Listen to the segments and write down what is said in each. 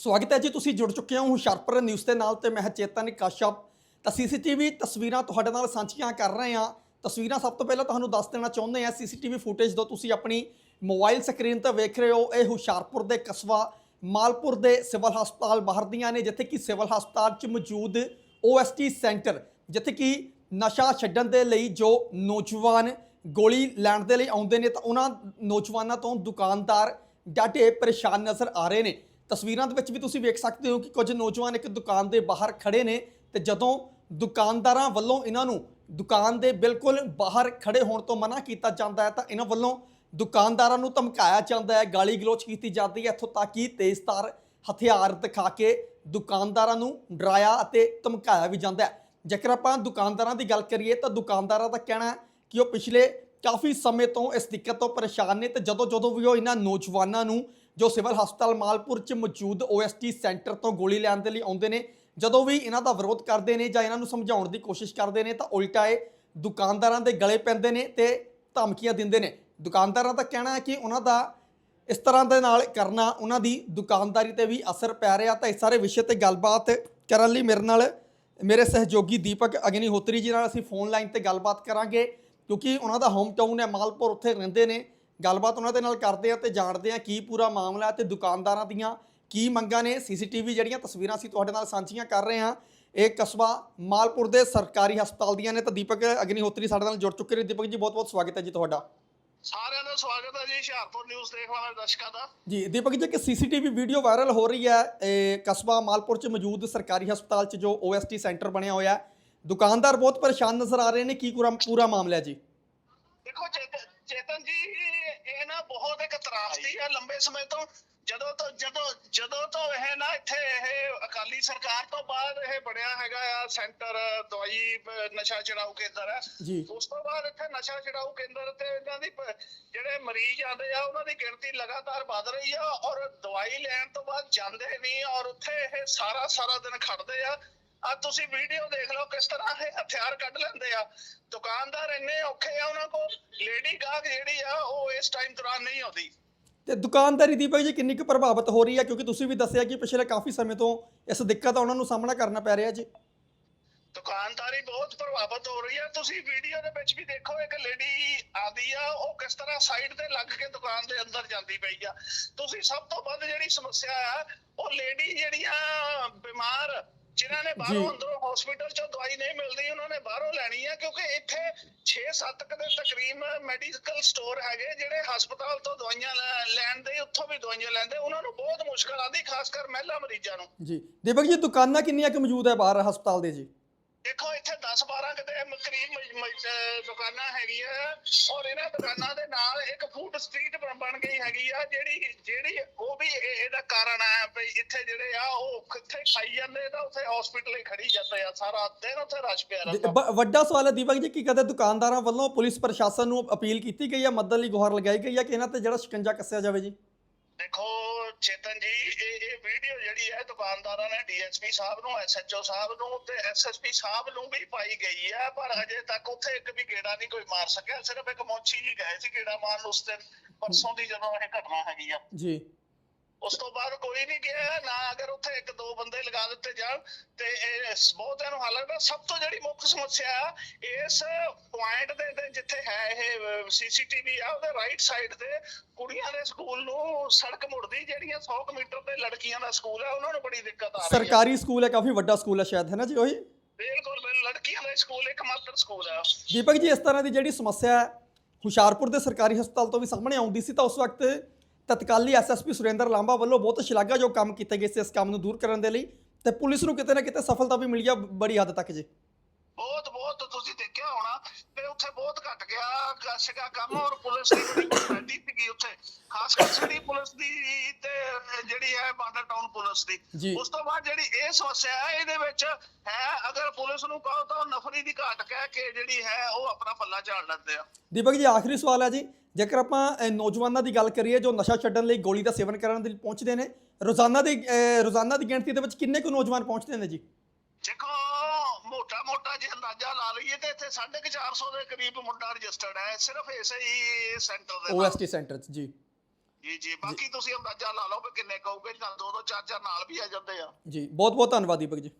ਸਵਾਗਤ ਹੈ ਜੀ, ਤੁਸੀਂ ਜੁੜ ਚੁੱਕੇ ਹੋ ਹੁਸ਼ਿਆਰਪੁਰ ਨਿਊਜ਼ ਦੇ ਨਾਲ ਤੇ ਮੈਂ ਚੇਤਨ ਕਾਸ਼ਪ। ਤਾਂ ਸੀਸੀਟੀਵੀ ਤਸਵੀਰਾਂ ਤੁਹਾਡੇ ਨਾਲ ਸਾਂਝੀਆਂ ਕਰ ਰਹੇ ਹਾਂ। ਤਸਵੀਰਾਂ ਸਭ ਤੋਂ ਪਹਿਲਾਂ ਤੁਹਾਨੂੰ ਦੱਸ ਦੇਣਾ ਚਾਹੁੰਦੇ ਹਾਂ, ਸੀਸੀਟੀਵੀ ਫੁਟੇਜ ਤੋਂ ਤੁਸੀਂ ਆਪਣੀ ਮੋਬਾਈਲ ਸਕਰੀਨ ਤੇ ਵੇਖ ਰਹੇ ਹੋ, ਇਹ ਹੁਸ਼ਿਆਰਪੁਰ ਦੇ ਕਸਬਾ ਮਾਲਪੁਰ ਦੇ ਸਿਵਲ ਹਸਪਤਾਲ ਬਾਹਰ ਦੀਆਂ ਨੇ, ਜਿੱਥੇ ਕਿ ਸਿਵਲ ਹਸਪਤਾਲ 'ਚ ਮੌਜੂਦ OST ਸੈਂਟਰ, ਜਿੱਥੇ ਕਿ ਨਸ਼ਾ ਛੱਡਣ ਦੇ ਲਈ ਜੋ ਨੌਜਵਾਨ ਗੋਲੀ ਲੈਣ ਦੇ ਲਈ ਆਉਂਦੇ ਨੇ, ਤਾਂ ਉਹਨਾਂ ਨੌਜਵਾਨਾਂ ਤੋਂ ਦੁਕਾਨਦਾਰ ਡਾਢੇ ਪਰੇਸ਼ਾਨ ਨਜ਼ਰ ਆ ਰਹੇ ਨੇ। ਤਸਵੀਰਾਂ ਦੇ ਵਿੱਚ ਵੀ ਤੁਸੀਂ ਵੇਖ ਸਕਦੇ ਹੋ ਕਿ ਕੁਝ ਨੌਜਵਾਨ ਇੱਕ ਦੁਕਾਨ ਦੇ ਬਾਹਰ ਖੜੇ ਨੇ ਤੇ ਜਦੋਂ ਦੁਕਾਨਦਾਰਾਂ ਵੱਲੋਂ ਇਹਨਾਂ ਨੂੰ ਦੁਕਾਨ ਦੇ ਬਿਲਕੁਲ ਬਾਹਰ ਖੜੇ ਹੋਣ ਤੋਂ ਮਨਾ ਕੀਤਾ ਜਾਂਦਾ ਹੈ ਤਾਂ ਇਹਨਾਂ ਵੱਲੋਂ ਦੁਕਾਨਦਾਰਾਂ ਨੂੰ ਧਮਕਾਇਆ ਜਾਂਦਾ ਹੈ, ਗਾਲੀ ਗਲੋਚ ਕੀਤੀ ਜਾਂਦੀ ਹੈ ਇੱਥੋਂ ਤੱਕ ਕਿ ਤੇਜ਼ਧਾਰ ਹਥਿਆਰ ਦਿਖਾ ਕੇ ਦੁਕਾਨਦਾਰਾਂ ਨੂੰ ਡਰਾਇਆ ਅਤੇ ਧਮਕਾਇਆ ਵੀ ਜਾਂਦਾ ਹੈ। ਜੇਕਰ ਆਪਾਂ ਦੁਕਾਨਦਾਰਾਂ ਦੀ ਗੱਲ ਕਰੀਏ ਤਾਂ ਦੁਕਾਨਦਾਰਾਂ ਦਾ ਕਹਿਣਾ ਹੈ ਕਿ ਉਹ ਪਿਛਲੇ ਕਾਫੀ ਸਮੇਂ ਤੋਂ ਇਸ ਦਿੱਕਤ ਤੋਂ ਪਰੇਸ਼ਾਨ ਨੇ ਤੇ ਜਦੋਂ ਜਦੋਂ ਵੀ ਉਹ ਇਹਨਾਂ ਨੌਜਵਾਨਾਂ ਨੂੰ ਜੋ ਸਿਵਲ ਹਸਪਤਾਲ ਮਾਲਪੁਰ 'ਚ ਮੌਜੂਦ OST ਸੈਂਟਰ ਤੋਂ ਗੋਲੀ ਲੈਣ ਦੇ ਲਈ ਆਉਂਦੇ ਨੇ, ਜਦੋਂ ਵੀ ਇਹਨਾਂ ਦਾ ਵਿਰੋਧ ਕਰਦੇ ਨੇ ਜਾਂ ਇਹਨਾਂ ਨੂੰ ਸਮਝਾਉਣ ਦੀ ਕੋਸ਼ਿਸ਼ ਕਰਦੇ ਨੇ ਤਾਂ ਉਲਟਾ ਇਹ ਦੁਕਾਨਦਾਰਾਂ ਦੇ ਗਲੇ ਪੈਂਦੇ ਨੇ ਤੇ ਧਮਕੀਆਂ ਦਿੰਦੇ ਨੇ। ਦੁਕਾਨਦਾਰਾਂ ਦਾ ਕਹਿਣਾ ਹੈ ਕਿ ਉਹਨਾਂ ਦਾ ਇਸ ਤਰ੍ਹਾਂ ਦੇ ਨਾਲ ਕਰਨਾ, ਉਹਨਾਂ ਦੀ ਦੁਕਾਨਦਾਰੀ ਤੇ ਵੀ ਅਸਰ ਪੈ ਰਿਹਾ ਤਾਂ ਇਸ ਸਾਰੇ ਵਿਸ਼ੇ ਤੇ ਗੱਲਬਾਤ ਕਰਨ ਲਈ ਮੇਰੇ ਨਾਲ ਮੇਰੇ ਸਹਿਯੋਗੀ ਦੀਪਕ ਅਗਨੀਹੋਤਰੀ ਜੀ ਨਾਲ ਅਸੀਂ ਫੋਨ ਲਾਈਨ ਤੇ ਗੱਲਬਾਤ ਕਰਾਂਗੇ ਕਿਉਂਕਿ ਉਹਨਾਂ ਦਾ ਹੋਮ ਟਾਊਨ ਹੈ, ਮਾਲਪੁਰ, ਉੱਥੇ ਰਹਿੰਦੇ ਨੇ। ਗੱਲਬਾਤ ਉਹਨਾਂ ਦੇ ਨਾਲ ਕਰਦੇ ਆ ਤੇ ਜਾਣਦੇ ਆ ਕੀ ਪੂਰਾ ਮਾਮਲਾ ਤੇ ਦੁਕਾਨਦਾਰਾਂ ਦੀਆਂ ਕੀ ਮੰਗਾਂ ਨੇ ਸੀਸੀਟੀਵੀ ਜਿਹੜੀਆਂ ਤਸਵੀਰਾਂ ਅਸੀਂ ਤੁਹਾਡੇ ਨਾਲ ਸਾਂਝੀਆਂ ਕਰ ਰਹੇ ਹਾਂ। ਇਹ ਕਸਬਾ ਮਾਲਪੁਰ ਦੇ ਸਰਕਾਰੀ ਹਸਪਤਾਲ ਦੀਆਂ ਨੇ ਤਾਂ ਦੀਪਕ ਅਗਨੀਹੋਤਰੀ ਸਾਡੇ ਨਾਲ ਜੁੜ ਚੁੱਕੇ ਨੇ। ਦੀਪਕ ਜੀ ਬਹੁਤ ਬਹੁਤ ਸਵਾਗਤ ਹੈ ਜੀ ਤੁਹਾਡਾ। ਸਾਰਿਆਂ ਦਾ ਸਵਾਗਤ ਹੈ ਜੀ ਹੁਸ਼ਿਆਰਪੁਰ ਨਿਊਜ਼ ਦੇਖਣ ਵਾਲੇ ਦਰਸ਼ਕਾਂ ਦਾ। ਜੀ ਦੀਪਕ ਜੀ ਕਿ ਸੀਸੀਟੀਵੀ ਵੀਡੀਓ ਵਾਇਰਲ ਹੋ ਰਹੀ ਹੈ। ਇਹ ਕਸਬਾ ਮਾਲਪੁਰ ਚ ਮੌਜੂਦ ਸਰਕਾਰੀ ਹਸਪਤਾਲ ਚ ਜੋ OST ਸੈਂਟਰ ਬਣਿਆ ਹੋਇਆ ਹੈ। ਦੁਕਾਨਦਾਰ ਬਹੁਤ ਪਰੇਸ਼ਾਨ ਨਜ਼ਰ ਆ ਰਹੇ ਨੇ। ਕੀ ਪੂਰਾ ਪੂਰਾ ਮਾਮਲਾ ਹੈ ਜੀ? ਦੇਖੋ ਚੇਤਨ ਜੀ ਇਹ ਨਾ ਬਹੁਤ ਇੱਕ ਤਰਾਸਦੀ ਹੈ ਲੰਬੇ ਸਮੇਂ ਤੋਂ। ਜਦੋਂ ਤੋਂ ਜਦੋਂ ਜਦੋਂ ਤੋਂ ਇਹ ਨਾ ਇੱਥੇ ਇਹ ਅਕਾਲੀ ਸਰਕਾਰ ਤੋਂ ਬਾਅਦ ਇਹ ਬਣਿਆ ਹੈਗਾ ਆ ਸੈਂਟਰ ਦਵਾਈ ਨਸ਼ਾ ਛਡਾਊ ਕੇਂਦਰ ਹੈ। ਜੀ। ਉਸ ਤੋਂ ਬਾਅਦ ਇੱਥੇ ਨਸ਼ਾ ਛਡਾਊ ਕੇਂਦਰ ਤੇ ਇਹਨਾਂ ਦੀ ਜਿਹੜੇ ਮਰੀਜ਼ ਆਉਂਦੇ ਆ ਉਹਨਾਂ ਦੀ ਗਿਣਤੀ ਲਗਾਤਾਰ ਵਧ ਰਹੀ ਆ ਔਰ ਦਵਾਈ ਲੈਣ ਤੋਂ ਬਾਅਦ ਜਾਂਦੇ ਨਹੀਂ ਔਰ ਉੱਥੇ ਇਹ ਸਾਰਾ ਸਾਰਾ ਦਿਨ ਖੜਦੇ ਆ। ਆ ਤੁਸੀਂ ਵੀਡੀਓ ਦੇਖ ਲਓ ਕਿਸ ਤਰ੍ਹਾਂ ਇਹ ਹਥਿਆਰ ਕੱਢ ਲੈਂਦੇ ਆ। ਦੁਕਾਨਦਾਰ ਇੰਨੇ ਔਖੇ ਆ ਉਹਨਾਂ ਕੋਲ ਲੇਡੀ ਗਾਹਕ ਜਿਹੜੀ ਆ ਉਹ ਇਸ ਟਾਈਮ ਦੌਰਾਨ ਨਹੀਂ ਆਉਂਦੀ। ਤੇ ਦੁਕਾਨਦਾਰੀ ਦੀਪਕ ਜੀ ਕਿੰਨੀ ਕੁ ਪ੍ਰਭਾਵਿਤ ਹੋ ਰਹੀ ਹੈ ਕਿਉਂਕਿ ਤੁਸੀਂ ਵੀ ਦੱਸਿਆ ਕਿ ਪਿਛਲੇ ਕਾਫੀ ਸਮੇਂ ਤੋਂ ਇਸ ਦਿੱਕਤ ਦਾ ਉਹਨਾਂ ਨੂੰ ਸਾਹਮਣਾ ਕਰਨਾ ਪੈ ਰਿਹਾ ਜੀ। ਦੁਕਾਨਦਾਰੀ ਬਹੁਤ ਪ੍ਰਭਾਵਿਤ ਹੋ ਰਹੀ ਹੈ ਤੁਸੀਂ ਵੀਡੀਓ ਦੇ ਵਿੱਚ ਵੀ ਦੇਖੋ ਇੱਕ ਲੇਡੀ ਆਦੀ ਆ ਉਹ ਕਿਸ ਤਰ੍ਹਾਂ ਸਾਈਡ ਤੇ ਲੱਗ ਕੇ ਦੁਕਾਨ ਦੇ ਅੰਦਰ ਜਾਂਦੀ ਪਈ ਆ। ਤੁਸੀਂ ਸਭ ਤੋਂ ਵੱਧ ਜਿਹੜੀ ਸਮੱਸਿਆ ਆ ਉਹ ਲੇਡੀ ਜਿਹੜੀਆਂ ਬਿਮਾਰ ਜਿਨ੍ਹਾਂ ਨੇ ਬਾਹਰੋਂ। ਅੰਦਰੋਂ ਹਸਪੀਟਲ ਚੋਂ ਦਵਾਈ ਨਹੀਂ ਮਿਲਦੀ ਉਹਨਾਂ ਨੇ ਬਾਹਰੋਂ ਲੈਣੀ ਆ ਕਿਉਂਕਿ ਇੱਥੇ 6-7 ਦੇ ਤਕਰੀਬ ਮੈਡੀਕਲ ਸਟੋਰ ਹੈਗੇ ਜਿਹੜੇ ਹਸਪਤਾਲ ਤੋਂ ਦਵਾਈਆਂ ਲੈਣ ਦੇ ਉੱਥੋਂ ਵੀ ਦਵਾਈਆਂ ਲੈਂਦੇ ਉਹਨਾਂ ਨੂੰ ਬਹੁਤ ਮੁਸ਼ਕਲ ਆਉਂਦੀ ਖਾਸ ਕਰ ਮਹਿਲਾ ਮਰੀਜ਼ਾਂ ਨੂੰ। ਜੀ। ਦੀਪਕ ਜੀ ਦੁਕਾਨਾਂ ਕਿੰਨੀਆਂ ਕੁ ਮੌਜੂਦ ਹੈ ਬਾਹਰ ਹਸਪਤਾਲ ਦੇ ਜੀ? ਇੱਥੇ 10 12 ਕਿਤੇ ਕਰੀਬ ਦੁਕਾਨਾਂ ਹੈਗੀਆਂ ਔਰ ਇਹਨਾਂ ਦੁਕਾਨਾਂ ਦੇ ਨਾਲ ਇੱਕ ਫੂਡ ਸਟਰੀਟ ਬਣ ਗਈ ਹੈਗੀ ਆ ਜਿਹੜੀ ਜਿਹੜੀ ਉਹ ਵੀ ਇਹ- ਇਹਦਾ ਕਾਰਨ ਹੈ ਵੀ ਇੱਥੇ ਜਿਹੜੇ ਆ ਉਹ ਕਿੱਥੇ ਖਾਈ ਜਾਂਦੇ ਤਾਂ ਉੱਥੇ ਹਸਪੀਟਲ ਹੀ ਖੜੀ ਜਾਂਦੇ ਆ ਸਾਰਾ ਦਿਨ ਉੱਥੇ ਰਸ਼ ਪਿਆ ਰਹਿੰਦਾ। ਵੱਡਾ ਸਵਾਲ ਹੈ ਦੀਪਕ ਜੀ ਕਿ ਕਦੇ ਦੁਕਾਨਦਾਰਾਂ ਵੱਲੋਂ ਪੁਲਿਸ ਪ੍ਰਸ਼ਾਸਨ ਨੂੰ ਅਪੀਲ ਕੀਤੀ ਗਈ ਹੈ ਮਦਦ ਲਈ ਗੁਹਾਰ ਲਗਾਈ ਗਈ ਹੈ ਕਿ ਇਹਨਾਂ ਤੇ ਜਿਹੜਾ ਸ਼ਿਕੰਜਾ ਕੱਸਿਆ ਜਾਵੇ ਜੀ? ਦੇਖੋ ਚੇਤਨ ਜੀ, ਇਹ ਇਹ ਵੀਡੀਓ ਜਿਹੜੀ ਹੈ ਦੁਕਾਨਦਾਰਾਂ ਨੇ ਡੀਐਸਪੀ ਸਾਹਿਬ ਨੂੰ ਐਸਐਚਓ ਸਾਹਿਬ ਨੂੰ ਤੇ ਐਸਐਸਪੀ ਸਾਹਿਬ ਨੂੰ ਵੀ ਪਾਈ ਗਈ ਹੈ, ਪਰ ਅਜੇ ਤੱਕ ਉੱਥੇ ਇੱਕ ਵੀ ਗੇੜਾ ਨਹੀਂ ਕੋਈ ਮਾਰ ਸਕਿਆ। ਸਿਰਫ ਇੱਕ ਮੋਚੀ ਹੀ ਗਏ ਸੀ ਗੇੜਾ ਮਾਰਨ ਉਸ ਦਿਨ। ਪਰਸੋਂ ਦੀ ਜਦੋਂ ਇਹ ਘਟਨਾ ਹੈਗੀ ਆ। ਜੀ। ਉਸ ਤੋਂ ਬਾਅਦ ਕੋਈ ਨਹੀਂ ਗਿਆ ਨਾ ਅਗਰ ਉੱਥੇ ਇੱਕ ਦੋ ਬੰਦੇ ਲਗਾ ਦਿੱਤੇ ਜਾਣ ਤੇ ਇਹ ਬਹੁਤਿਆਂ ਨੂੰ ਹੱਲ ਲੱਗਦਾ। ਸਭ ਤੋਂ ਜਿਹੜੀ ਮੁੱਖ ਸਮੱਸਿਆ ਆ, ਇਸ ਪੁਆਇੰਟ ਦੇ ਤੇ ਜਿੱਥੇ ਹੈ ਇਹ ਸੀਸੀਟੀਵੀ ਆ ਉਹਦੇ ਰਾਈਟ ਸਾਈਡ ਤੇ ਕੁੜੀਆਂ ਦੇ ਸਕੂਲ ਨੂੰ ਸੜਕ ਮੁੜਦੀ ਜਿਹੜੀਆਂ 100 ਕੁ ਮੀਟਰ ਤੇ ਲੜਕੀਆਂ ਦਾ ਸਕੂਲ ਹੈ ਉਹਨਾਂ ਨੂੰ ਬੜੀ ਦਿੱਕਤ ਆ ਰਹੀ ਹੈ ਸਰਕਾਰੀ ਸਕੂਲ ਹੈ ਕਾਫੀ ਵੱਡਾ ਸਕੂਲ ਹੈ ਸ਼ਾਇਦ ਹੈ ਨਾ ਜੀ ਉਹੀ? ਬਿਲਕੁਲ ਲੜਕੀਆਂ ਦਾ ਸਕੂਲ ਇੱਕ ਮਾਤਰ ਸਕੂਲ ਹੈ ਦੀਪਕ ਜੀ ਇਸ ਤਰ੍ਹਾਂ ਦੀ ਜਿਹੜੀ ਸਮੱਸਿਆ ਹੈ ਹੁਸ਼ਿਆਰਪੁਰ ਦੇ ਸਰਕਾਰੀ ਹਸਪਤਾਲ ਤੋਂ ਵੀ ਸਾਹਮਣੇ ਆਉਂਦੀ ਸੀ ਤਾਂ ਉਸ ਵਕਤ ਤਤਕਾਲੀ ਐਸਐਸਪੀ ਸੁਰਿੰਦਰ ਲਾਂਬਾ ਵੱਲੋਂ ਬਹੁਤ ਸ਼ਲਾਘਾਯੋਗ ਕੰਮ ਕੀਤੇ ਗਏ ਸੀ ਇਸ ਕੰਮ ਨੂੰ ਦੂਰ ਕਰਨ ਦੇ ਲਈ ਤੇ ਪੁਲਿਸ ਨੂੰ ਕਿਤੇ ਨਾ ਕਿਤੇ ਸਫਲਤਾ ਵੀ ਮਿਲੀ ਆ ਬੜੀ ਹੱਦ ਤੱਕ ਜੀ। ਬਹੁਤ ਤੁਸੀਂ ਦੇਖਿਆ ਹੋਣਾ ਤੇ ਉੱਥੇ ਬਹੁਤ ਘਟ ਗਿਆ ਸੀਗਾ ਕੰਮ ਔਰ ਪੁਲਿਸ ਦੀ ਕੁਆਲਿਟੀ ਸੀਗੀ ਉੱਥੇ ਖਾਸ ਕਰ ਸਿਟੀ ਪੁਲਿਸ ਦੀ ਤੇ ਜਿਹੜੀ ਹੈ ਬਾਰਡਰ ਟਾਊਨ ਪੁਲਿਸ। ਦੀ। ਉਸ ਤੋਂ ਬਾਅਦ ਜਿਹੜੀ ਇਹ ਸਮੱਸਿਆ ਹੈ ਇਹਦੇ ਵਿੱਚ ਹੈ ਅਗਰ ਪੁਲਿਸ ਨੂੰ ਕਹੋ ਤਾਂ ਨਫਰੀ ਦੀ ਘਾਟ ਕਹਿ ਕੇ ਜਿਹੜੀ ਹੈ ਉਹ ਆਪਣਾ ਪੱਲਾ ਝਾੜ ਲੈਂਦੇ ਆ। ਦੀਪਕ ਜੀ ਆਖਰੀ ਸਵਾਲ ਹੈ ਜੀ। ਜੇਕਰ ਆਪਾਂ ਨੌਜਵਾਨਾਂ ਦੀ ਗੱਲ ਕਰੀਏ ਜੋ ਨਸ਼ਾ ਛੱਡਣ ਲਈ ਗੋਲੀ ਦਾ ਸੇਵਨ ਕਰਨ ਦੇ ਲਈ ਪਹੁੰਚਦੇ ਨੇ ਰੋਜ਼ਾਨਾ ਦੀ ਰੋਜ਼ਾਨਾ ਦੀ ਗਿਣਤੀ ਦੇ ਵਿੱਚ ਕਿੰਨੇ ਕੁ ਨੌਜਵਾਨ ਪਹੁੰਚਦੇ ਨੇ ਜੀ? ਦੇਖੋ ਮੋਟਾ ਮੋਟਾ ਜੇ ਅੰਦਾਜ਼ਾ ਲਾ ਲਈਏ ਤੇ ਇੱਥੇ 450 ਦੇ ਕਰੀਬ ਮੁੰਡਾ ਰਜਿਸਟਰਡ ਹੈ। ਸਿਰਫ ਇਸੇ ਹੀ ਸੈਂਟਰ ਦੇ। OST ਸੈਂਟਰ 'ਚ ਜੀ। ਜੀ ਜੀ। ਬਾਕੀ ਤੁਸੀਂ ਅੰਦਾਜ਼ਾ ਲਾ ਲਓ ਵੀ ਕਿੰਨੇ ਕਹੋਗੇ ਨਾਲ ਦੋ ਦੋ ਚਾਰ ਚਾਰ ਨਾਲ ਵੀ ਆ ਜਾਂਦੇ ਆ। ਜੀ। ਬਹੁਤ ਬਹੁਤ ਧੰਨਵਾਦ ਦੀਪਕ ਜੀ।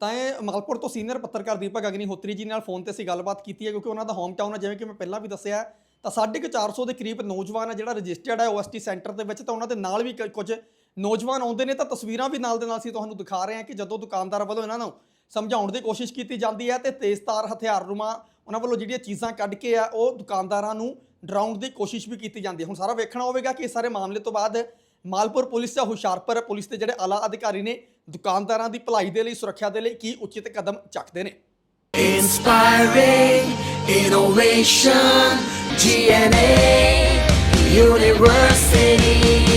ਤਾਂ ਇਹ ਮਲਕਪੁਰ ਤੋਂ ਸੀਨੀਅਰ ਪੱਤਰਕਾਰ ਦੀਪਕ ਅਗਨੀ ਹੋਤਰੀ ਜੀ ਨਾਲ ਫੋਨ ਤੇ ਅਸੀਂ ਗੱਲਬਾਤ ਕੀਤੀ ਹੈ ਕਿਉਂਕਿ ਉਹਨਾਂ ਦਾ ਹੋਮ ਟਾਊਨ ਹੈ। ਜਿਵੇਂ ਕਿ ਮੈਂ ਪਹਿਲਾਂ ਵੀ ਦੱਸਿਆ ਤਾਂ ਸਾਢੇ ਕੁ 400 ਦੇ ਕਰੀਬ ਨੌਜਵਾਨ ਹੈ ਜਿਹੜਾ ਰਜਿਸਟਰਡ ਹੈ ਓਐਸਟੀ ਸੈਂਟਰ ਦੇ ਵਿੱਚ ਤਾਂ ਉਹਨਾਂ ਦੇ ਨਾਲ ਵੀ ਕ- ਕੁਝ ਨੌਜਵਾਨ ਆਉਂਦੇ ਨੇ ਤਾਂ ਤਸਵੀਰਾਂ ਵੀ ਨਾਲ ਦੇ ਨਾਲ ਅਸੀਂ ਤੁਹਾਨੂੰ ਦਿਖਾ ਰਹੇ ਹਾਂ ਕਿ ਜਦੋਂ ਦੁਕਾਨਦਾਰ ਵੱਲੋਂ ਇਹਨਾਂ ਨੂੰ ਸਮਝਾਉਣ ਦੀ ਕੋਸ਼ਿਸ਼ ਕੀਤੀ ਜਾਂਦੀ ਹੈ ਤੇ ਤੇਜ਼ਤਾਰ ਹਥਿਆਰ ਰੁਮਾ ਉਹਨਾਂ ਵੱਲੋਂ ਜਿਹੜੀਆਂ ਚੀਜ਼ਾਂ ਕੱਢ ਕੇ ਆ ਉਹ ਦੁਕਾਨਦਾਰਾਂ ਨੂੰ ਡਰਾਉਣ ਦੀ ਕੋਸ਼ਿਸ਼ ਵੀ ਕੀਤੀ ਜਾਂਦੀ ਹੈ ਹੁਣ ਸਾਰਾ ਵੇਖਣਾ ਹੋਵੇਗਾ ਕਿ ਇਸ ਸਾਰੇ ਮਾਮਲੇ ਤੋਂ ਬਾਅਦ ਮਾਲਪੁਰ ਪੁਲਿਸ ਜਾਂ ਹੁਸ਼ਿਆਰਪੁਰ ਪੁਲਿਸ ਦੇ ਜਿਹੜੇ ਆਲਾ ਅਧਿਕਾਰੀ ਨੇ ਦੁਕਾਨਦਾਰਾਂ ਦੀ ਭਲਾਈ ਦੇ ਲਈ ਸੁਰੱਖਿਆ ਦੇ ਲਈ ਕੀ ਉਚਿਤ ਕਦਮ ਚੱਕਦੇ ਨੇ Inspiring innovation, GNA University.